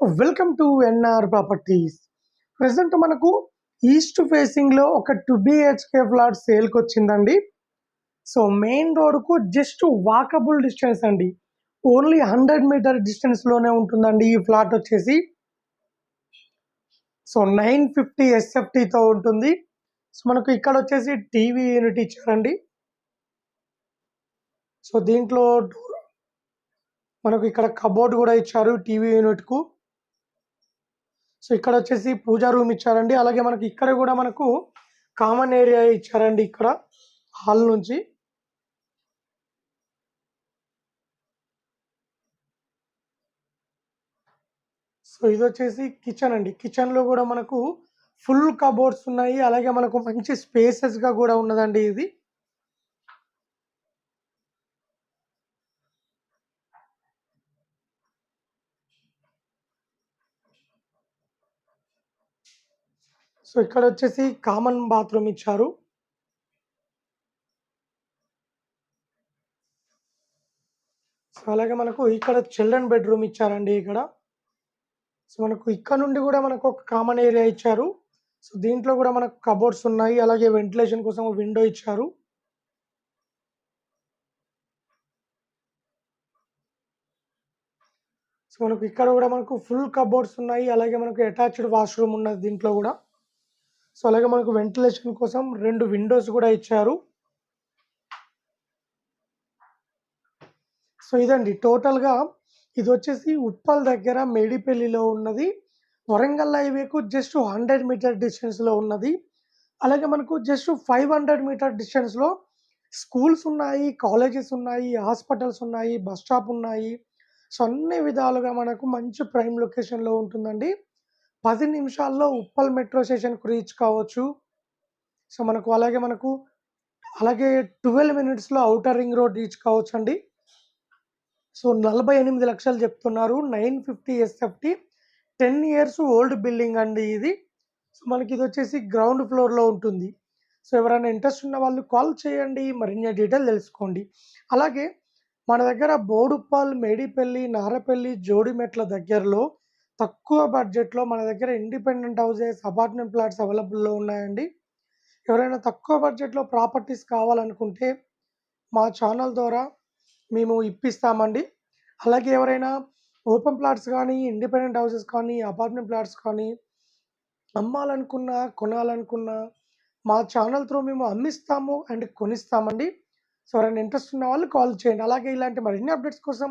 Welcome to NR properties. Present మనకు east ఫేసింగ్లో ఒక టూ బిహెచ్కే ఫ్లాట్ సేల్కి వచ్చిందండి సో మెయిన్ రోడ్కు జస్ట్ వాకబుల్ డిస్టెన్స్ అండి. ఓన్లీ హండ్రెడ్ మీటర్ డిస్టెన్స్లోనే ఉంటుందండి ఈ ఫ్లాట్ వచ్చేసి. సో నైన్ ఫిఫ్టీ ఎస్ఎఫ్టీతో ఉంటుంది. సో మనకు ఇక్కడ వచ్చేసి టీవీ యూనిట్ ఇచ్చారండి. సో దీంట్లో మనకు ఇక్కడ కబోర్డ్ కూడా ఇచ్చారు టీవీ యూనిట్కు. సో ఇక్కడ వచ్చేసి పూజా రూమ్ ఇచ్చారండి. అలాగే మనకి ఇక్కడ కూడా మనకు కామన్ ఏరియా ఇచ్చారండి ఇక్కడ హాల్ నుంచి. సో ఇది వచ్చేసి కిచెన్ అండి. కిచెన్లో కూడా మనకు ఫుల్ కబోర్డ్స్ ఉన్నాయి. అలాగే మనకు మంచి స్పేసెస్గా కూడా ఉన్నదండి ఇది. సో ఇక్కడ వచ్చేసి కామన్ బాత్రూమ్ ఇచ్చారు. సో అలాగే మనకు ఇక్కడ చిల్డ్రన్ బెడ్రూమ్ ఇచ్చారండి ఇక్కడ. సో మనకు ఇక్కడ నుండి కూడా మనకు ఒక కామన్ ఏరియా ఇచ్చారు. సో దీంట్లో కూడా మనకు కబోర్డ్స్ ఉన్నాయి అలాగే వెంటిలేషన్ కోసం విండో ఇచ్చారు. సో మనకు ఇక్కడ కూడా మనకు ఫుల్ కబోర్డ్స్ ఉన్నాయి అలాగే మనకు అటాచ్డ్ వాష్రూమ్ ఉన్నది దీంట్లో కూడా. సో అలాగే మనకు వెంటిలేషన్ కోసం రెండు విండోస్ కూడా ఇచ్చారు. సో ఇదండి టోటల్గా ఇది వచ్చేసి ఉప్పల్ దగ్గర మేడిపల్లిలో ఉన్నది. వరంగల్ హైవేకు జస్ట్ హండ్రెడ్ మీటర్ డిస్టెన్స్లో ఉన్నది. అలాగే మనకు జస్ట్ ఫైవ్ హండ్రెడ్ మీటర్ డిస్టెన్స్లో స్కూల్స్ ఉన్నాయి కాలేజెస్ ఉన్నాయి హాస్పిటల్స్ ఉన్నాయి బస్ స్టాప్ ఉన్నాయి. సో అన్ని విధాలుగా మనకు మంచి ప్రైమ్ లొకేషన్లో ఉంటుందండి. పది నిమిషాల్లో ఉప్పల్ మెట్రో స్టేషన్కు రీచ్ కావచ్చు. సో మనకు అలాగే మనకు అలాగే ట్వెల్వ్ మినిట్స్లో అవుటర్ రింగ్ రోడ్ రీచ్ కావచ్చు అండి సో నలభై ఎనిమిది లక్షలు చెప్తున్నారు. Nine fifty SFT. Ten years old building అండి ఇది. సో మనకి ఇది వచ్చేసి గ్రౌండ్ ఫ్లోర్లో ఉంటుంది. సో ఎవరైనా ఇంట్రెస్ట్ ఉన్న వాళ్ళు కాల్ చేయండి. మరిన్ని డీటెయిల్ తెలుసుకోండి. అలాగే మన దగ్గర బోడుప్పల్ మేడిపల్లి నారపల్లి జోడిమెట్ల దగ్గరలో తక్కువ బడ్జెట్లో మన దగ్గర ఇండిపెండెంట్ హౌసెస్ అపార్ట్మెంట్ ప్లాట్స్ అవైలబుల్లో ఉన్నాయండి. ఎవరైనా తక్కువ బడ్జెట్లో ప్రాపర్టీస్ కావాలనుకుంటే మా ఛానల్ ద్వారా మేము ఇప్పిస్తామండి. అలాగే ఎవరైనా ఓపెన్ ప్లాట్స్ కానీ ఇండిపెండెంట్ హౌసెస్ కానీ అపార్ట్మెంట్ ప్లాట్స్ కానీ అమ్మాలనుకున్నా కొనాలనుకున్నా మా ఛానల్ త్రూ మేము అమ్మిస్తాము అండ్ కొనిస్తామండి. సో ఎవరైనా ఇంట్రెస్ట్ ఉన్న వాళ్ళు కాల్ చేయండి. అలాగే ఇలాంటి మరిన్ని అప్డేట్స్ కోసం